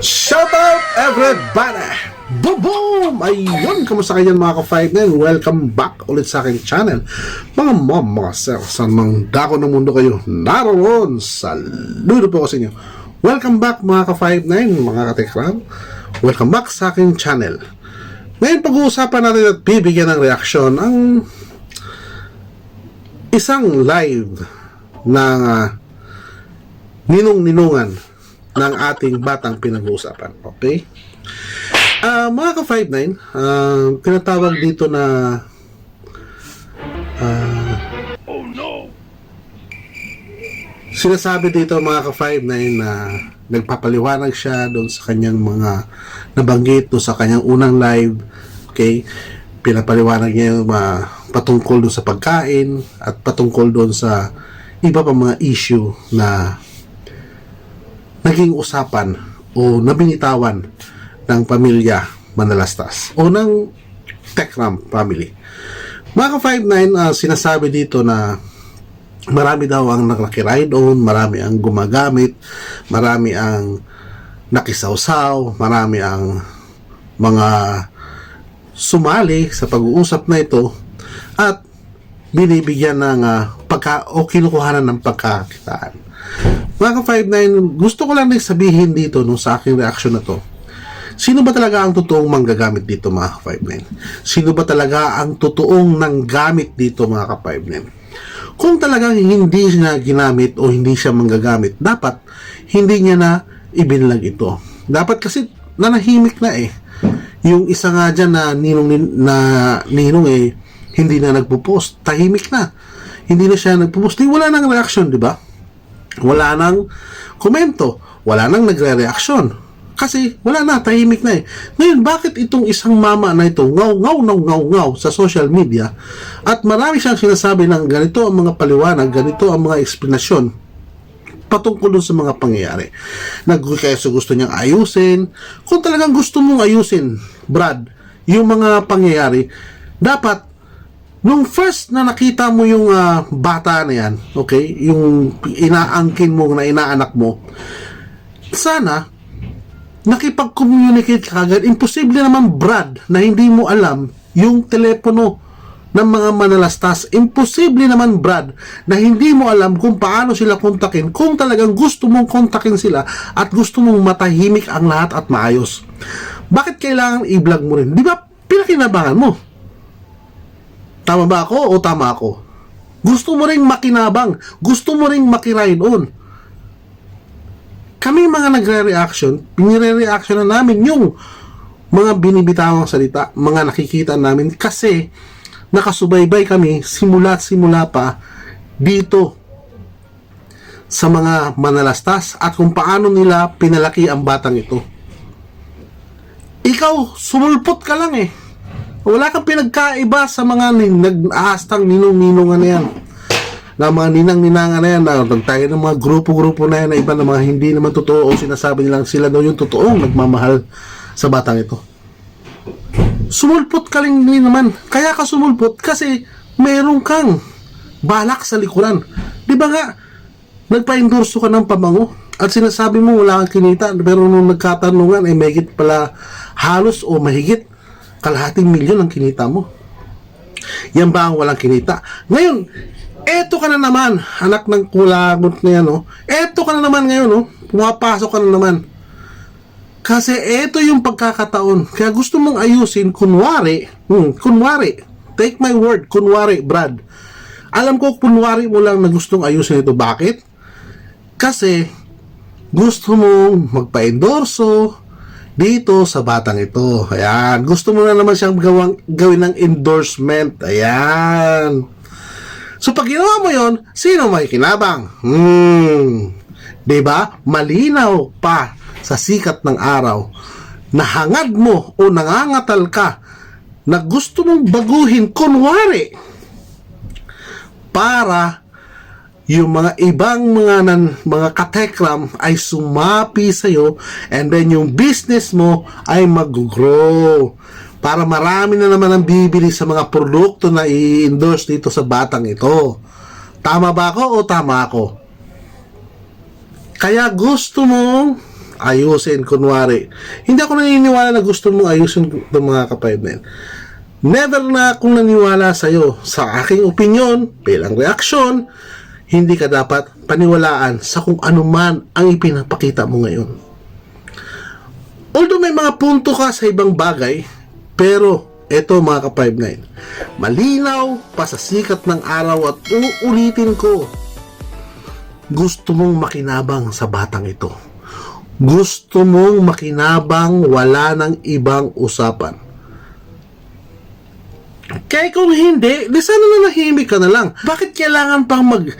Shout out everybody! Boom! Ayun, kamusta kayo mga ka-5 Welcome back ulit sa aking channel. Mga mom, mga sir, saan mang dako ng mundo kayo naroon. Saludo po ko sa inyo. Welcome back mga ka-5 mga katekram. Welcome back sa aking channel. Ngayon pag-uusapan natin at bibigyan ng reaksyon ang isang live ng ah, ninong-ninungan ng ating batang pinag-uusapan. Okay? Ah, mga ka-59, ah, tinatawag dito na ah, sinasabi dito mga ka-59 na nagpapaliwanag siya doon sa kanyang mga nabanggit doon sa kanyang unang live. Okay? Pinapaliwanag niya yung mga patungkol doon sa pagkain at patungkol doon sa iba pa mga issue na naging usapan o nabinitawan ng pamilya Manalastas o ng Tekram family. Mga ka-59, ah, sinasabi dito na marami daw ang nakakiride on, marami ang gumagamit, marami ang nakisawsaw, marami ang mga sumali sa pag-uusap na ito at binibigyan ng ah, pagka o kinukuhanan ng pagkakitaan. Mga ka-59, gusto ko lang sabihin dito nung sa aking reaction na to. Sino ba talaga ang totoong manggagamit dito mga ka-59? Sino ba talaga ang totoong nanggamit dito mga ka-59? Kung talagang hindi niya ginamit o hindi siya manggagamit, dapat hindi niya na ibinlag ito. Dapat kasi nanahimik na eh. Yung isa nga dyan na ninong, na ninong eh, hindi na nagpo-post. Tahimik na. Hindi na siya nagpo-post. Di, wala nang reaction, di ba? Wala nang komento. Wala nang nagre-reaction. Kasi wala na, tahimik na eh. Ngayon, bakit itong isang mama na ito, ngaw, ngaw, ngaw, ngaw, ngaw sa social media, at marami siyang sinasabi ng ganito ang mga paliwanag, ganito ang mga eksplanasyon, patungkol dun sa mga pangyayari. Nag kaya so gusto niyang ayusin. Kung talagang gusto mong ayusin, Brad, yung mga pangyayari, dapat nung first na nakita mo yung ah, bata na yan, okay, yung inaangkin mo na inaanak mo, sana nakipag-communicate ka agad. Imposible naman, Brad, na hindi mo alam yung telepono ng mga manalastas. Imposible naman, Brad, na hindi mo alam kung paano sila kontakin kung talagang gusto mong kontakin sila at gusto mong matahimik ang lahat at maayos. Bakit kailangan i-vlog mo rin? Di ba pinakinabangan mo? Tama ba ako o tama ako? Gusto mo ring makinabang. Gusto mo ring makiride on kami mga nagre-reaction, pinire-reaction na namin yung mga binibitawang salita, mga nakikita namin kasi nakasubaybay kami simula simula pa dito sa mga manalastas at kung paano nila pinalaki ang batang ito. Ikaw, sumulpot ka lang eh. Wala kang pinagkaiba sa mga nag-aastang ninong-ninongan na yan na mga ninang-ninangan na yan, na nagtayo ng mga grupo-grupo na yan na iba na mga hindi naman totoo o sinasabi nilang sila daw yung totoong nagmamahal sa batang ito. Sumulpot ka din naman. Kaya ka sumulpot kasi meron kang balak sa likuran. Di ba nga, nagpa-endorso ka ng pabango at sinasabi mo wala kang kinita pero nung nagkatanungan ay mahigit pala halos o mahigit kalahating milyon ang kinita mo. Yan ba ang walang kinita? Ngayon, eto ka na naman, anak ng kulagot na yan, oh. Eto ka na naman ngayon, oh. Pumapasok ka na naman. Kasi eto yung pagkakataon. Kaya gusto mong ayusin, kunwari, hmm, kunwari, take my word, kunwari, Brad. Alam ko, kunwari mo lang na gustong ayusin ito. Bakit? Kasi, gusto mong magpa-endorso dito sa batang ito. Ayan. Gusto mo na naman siyang gawang, gawin ng endorsement. Ayan. So pag ginawa mo yon, sino may kinabang? Hmm. 'Di ba? Malinaw pa sa sikat ng araw na hangad mo o nangangatal ka na gusto mong baguhin kunwari para yung mga ibang mga nan, mga katekram ay sumapi sa iyo and then yung business mo ay mag-grow para marami na naman ang bibili sa mga produkto na i-endorse dito sa batang ito. Tama ba ako o tama ako? Kaya gusto mo ayusin, kunwari. Hindi ako naniniwala na gusto mong ayusin itong mga yan. Never na akong naniwala sa'yo. Sa aking opinion, bilang reaksyon, hindi ka dapat paniwalaan sa kung ano man ang ipinapakita mo ngayon. Although may mga punto ka sa ibang bagay, pero eto mga ka-59, malinaw pa sa sikat ng araw at uulitin ko, gusto mong makinabang sa batang ito. Gusto mong makinabang wala ng ibang usapan. Kaya kung hindi, di sana nanahimik ka na lang. Bakit kailangan pang mag...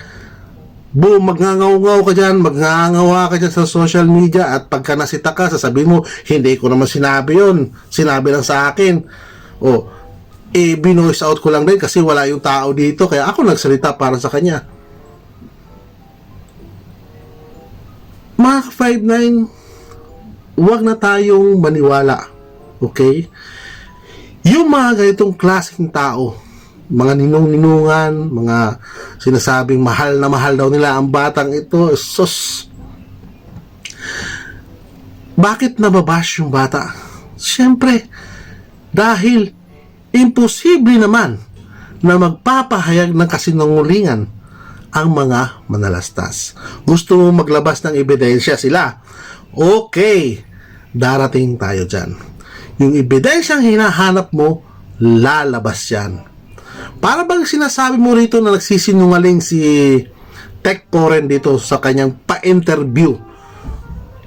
Boom, magngangaw-ngaw ka dyan, magngangawa ka dyan sa social media at pagka nasita ka, sasabihin mo, hindi ko naman sinabi yon Sinabi lang sa akin. O, eh, binoise out ko lang din kasi wala yung tao dito, kaya ako nagsalita para sa kanya. Mga 5'9", huwag na tayong maniwala. Okay? Yung mga ganitong klaseng tao, mga ninong-ninungan, mga sinasabing mahal na mahal daw nila ang batang ito, sus. Bakit nababash yung bata? Siyempre, dahil imposible naman na magpapahayag ng kasinungulingan ang mga manalastas. Gusto mo maglabas ng ebidensya sila. Okay, darating tayo dyan. Yung ebidensyang hinahanap mo, lalabas yan. Para bang sinasabi mo rito na nagsisinungaling si Tech Poren dito sa kanyang pa-interview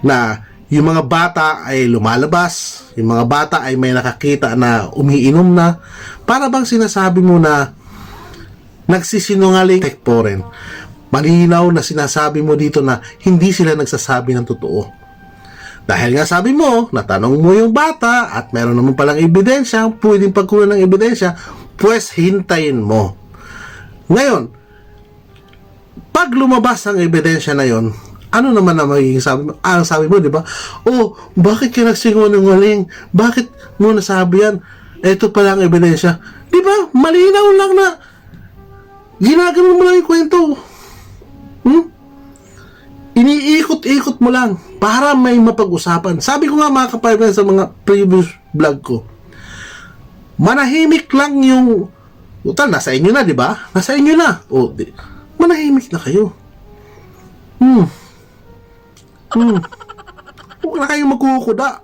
na yung mga bata ay lumalabas, yung mga bata ay may nakakita na umiinom na, para bang sinasabi mo na nagsisinungaling Tech Poren. Malinaw na sinasabi mo dito na hindi sila nagsasabi ng totoo. Dahil nga sabi mo, natanong mo yung bata at meron naman palang ebidensya, pwedeng pagkunan ng ebidensya, pues hintayin mo. Ngayon, pag lumabas ang ebidensya na yon, ano naman ang magiging sabi mo? Ah, sabi mo, di ba? Oh, bakit ka nagsinungaling? Bakit mo nasabi yan? Ito pala ang ebidensya. Di ba? Malinaw lang na ginagawa mo lang yung kwento. Hmm? Iniikot-ikot mo lang para may mapag-usapan. Sabi ko nga mga kapayban sa mga previous vlog ko, manahimik lang yung Utal, nasa inyo na, di ba? Nasa inyo na. O, di, manahimik na kayo. Hmm. Hmm. Huwag na kayong magkukuda.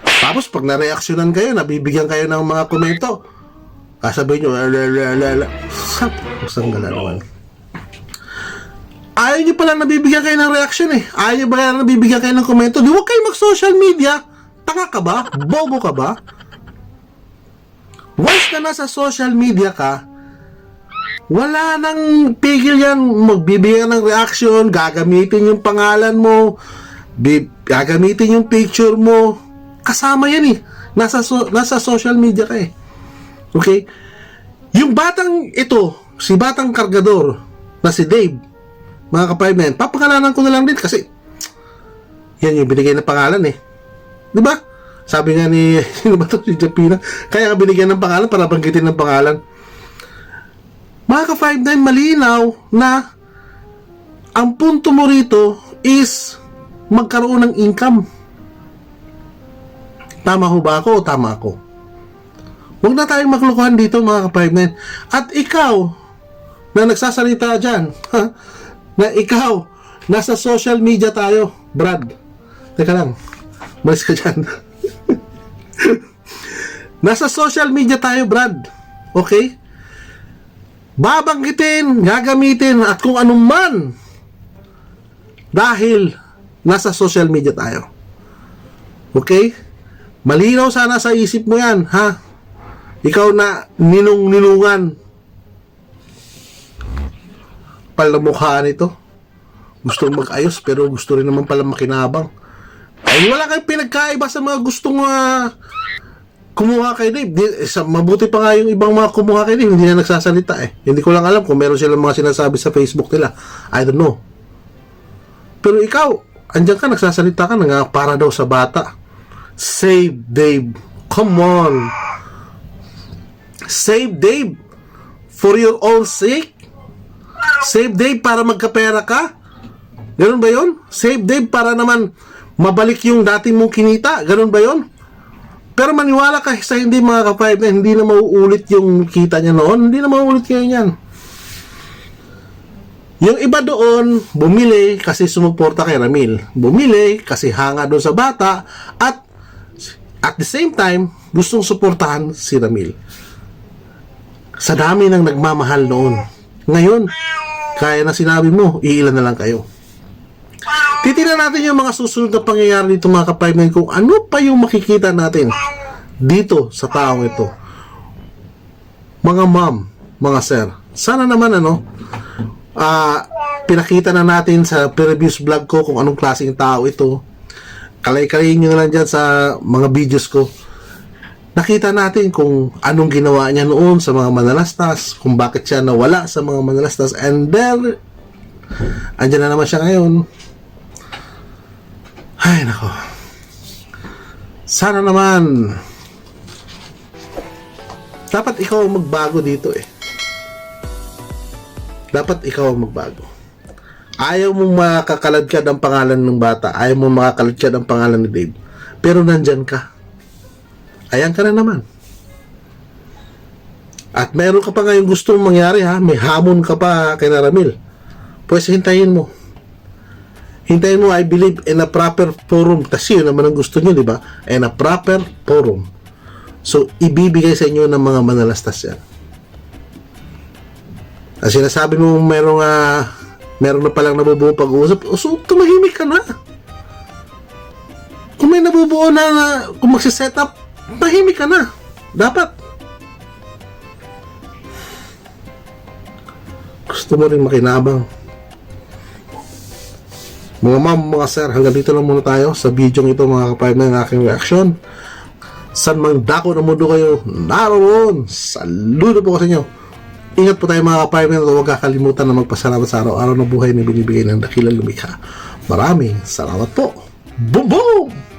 Tapos, pag nareaksyonan kayo, nabibigyan kayo ng mga komento, kasabihin nyo, lalalala. Sap, kusang gala naman. Ayaw nyo pala nabibigyan kayo ng reaksyon eh. Ayaw nyo ba nabibigyan kayo ng komento? Di huwag kayo mag-social media. Tanga ka ba? Bobo ka ba? Once na nasa social media ka, wala nang pigil yan. Magbibigyan ng reaction, gagamitin yung pangalan mo, gagamitin yung picture mo. Kasama yan eh. Nasa, so- nasa social media ka eh. Okay? Yung batang ito, si batang kargador, na si Dave, mga kapaymen, papakalanan ko na lang din kasi yan yung binigay na pangalan eh. Di ba? Sabi nga ni, sino ba to? Si Japina. Kaya nga binigyan ng pangalan para banggitin ng pangalan. Mga ka-59, malinaw na ang punto mo rito is magkaroon ng income. Tama ho ba ako o tama ako? Huwag na tayong maklukuhan dito mga ka-59. At ikaw, na nagsasalita dyan, ha, na ikaw, nasa social media tayo, Brad. Teka lang, malis ka dyan. nasa social media tayo, Brad. Okay? Babanggitin, gagamitin, at kung anong man. Dahil, nasa social media tayo. Okay? Malinaw sana sa isip mo yan, ha? Ikaw na ninong-ninungan. Pala mukha nito. Gusto mag-ayos pero gusto rin naman pala makinabang. Ay wala kayong pinagkaiba sa mga gustong uh, kumuha kay Dave. Di, eh, sa, mabuti pa nga yung ibang mga kumuha kay Dave, hindi na nagsasalita eh. Hindi ko lang alam kung meron silang mga sinasabi sa Facebook nila. I don't know. Pero ikaw, andyan ka, nagsasalita ka nga para daw sa bata. Save Dave. Come on. Save Dave. For your own sake. Save Dave para magkapera ka. Ganun ba yun? Save Dave para naman mabalik yung dati mong kinita. Ganun ba yon? Pero maniwala ka sa hindi mga kapayat na hindi na mauulit yung kita niya noon. Hindi na mauulit ngayon yan. Yung iba doon, bumili kasi sumuporta kay Ramil. Bumili kasi hanga doon sa bata at at the same time, gustong suportahan si Ramil. Sa dami ng nagmamahal noon. Ngayon, kaya na sinabi mo, iilan na lang kayo. Titignan natin yung mga susunod na pangyayari dito mga kapayman kung ano pa yung makikita natin dito sa taong ito. Mga ma'am, mga sir, sana naman ano, ah pinakita na natin sa previous vlog ko kung anong klaseng tao ito. Kalay-kalayin nyo na lang dyan sa mga videos ko. Nakita natin kung anong ginawa niya noon sa mga manalastas, kung bakit siya nawala sa mga manalastas, and there, andyan na naman siya ngayon. Ay, nako. Sana naman, dapat ikaw ang magbago dito eh. Dapat ikaw ang magbago. Ayaw mong makakaladkad ang pangalan ng bata. Ayaw mong makakaladkad ang pangalan ni Dave. Pero nandyan ka. Ayan ka na naman. At meron ka pa ngayong gustong mangyari ha. May hamon ka pa kay Naramil. Pues hintayin mo. Hintayin mo, I believe, in a proper forum. Kasi yun naman ang gusto nyo, di ba? In a proper forum. So, ibibigay sa inyo ng mga manalastas yan. At sinasabi mo merong ah, meron na palang nabubuo pag-uusap, so tumahimik ka na. Kung may nabubuo na, na kung magsiset up, tahimik ka na. Dapat. Gusto mo rin makinabang. Mga ma'am, mga sir, hanggang dito lang muna tayo sa video ito mga kapayag ng aking reaction. San mang dako ng mundo kayo, naroon. Saludo po ko sa inyo. Ingat po tayo mga kapayag at huwag kakalimutan na magpasalamat sa araw-araw na buhay na binibigay ng dakilang lumikha. Maraming salamat po. Boom boom!